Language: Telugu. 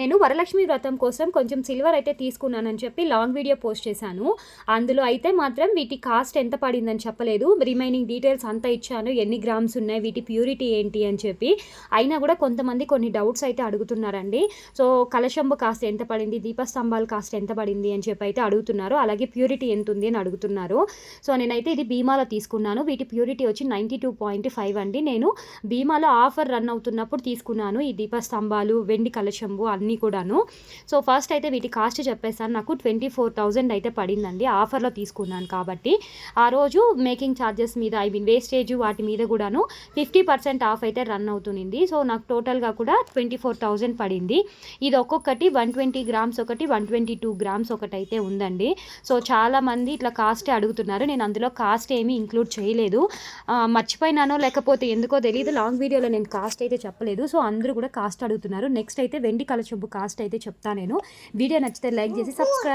నేను వరలక్ష్మి వ్రతం కోసం కొంచెం సిల్వర్ అయితే తీసుకున్నానని చెప్పి లాంగ్ వీడియో పోస్ట్ చేశాను. అందులో అయితే మాత్రం వీటి కాస్ట్ ఎంత పడిందని చెప్పలేదు. రిమైనింగ్ డీటెయిల్స్ అంతా ఇచ్చాను. ఎన్ని గ్రామ్స్ ఉన్నాయి? వీటి ప్యూరిటీ ఏంటి అని చెప్పి. అయినా కూడా కొంతమంది కొన్ని డౌట్స్ అయితే అడుగుతున్నారండి. సో కలశంబు కాస్ట్ ఎంత పడింది? దీపస్తంభాలు కాస్ట్ ఎంత పడింది అని చెప్పి అయితే అడుగుతున్నారు. అలాగే ప్యూరిటీ ఎంత ఉంది అని అడుగుతున్నారు. సో నేనైతే ఇది భీమాలో తీసుకున్నాను. వీటి ప్యూరిటీ వచ్చి నైంటీ టూ పాయింట్ ఫైవ్ అండి. నేను భీమాలో ఆఫర్ రన్ అవుతున్నప్పుడు తీసుకున్నాను ఈ దీపస్తంభాలు వెండి కలశంబు అన్నీ కూడాను. సో ఫస్ట్ అయితే వీటి కాస్ట్ చెప్పేసాను నాకు ట్వంటీ ఫోర్ థౌజండ్ అయితే పడిందండి. ఆఫర్లో తీసుకున్నాను కాబట్టి. ఆ రోజు మేకింగ్ ఛార్జెస్ మీద ఐ మీన్ వేస్టేజ్ వాటి మీద కూడాను ఫిఫ్టీ పర్సెంట్ ఆఫ్ అయితే రన్ అవుతుంది సో నాకు టోటల్గా కూడా ట్వంటీ ఫోర్ థౌజండ్ పడింది. ఇది ఒక్కొక్కటి వన్ ట్వంటీ గ్రామ్స్ ఒకటి వన్ ట్వంటీ టూ గ్రామ్స్ ఒకటి అయితే ఉందండి. సో చాలామంది ఇట్లా కాస్ట్ అడుగుతున్నారు. నేను అందులో కాస్ట్ ఏమీ ఇంక్లూడ్ చేయలేదు. మర్చిపోయినానో లేకపోతే ఎందుకో తెలియదు లాంగ్ వీడియోలో నేను కాస్ట్ అయితే చెప్పలేదు. సో అందరూ కూడా కాస్ట్ అడుగుతున్నారు. నెక్స్ట్ అయితే వెండి కలచొబ్బు కాస్ట్ అయితే చెప్తా నేను. వీడియో నచ్చితే లైక్ చేసి సబ్స్క్రైబ్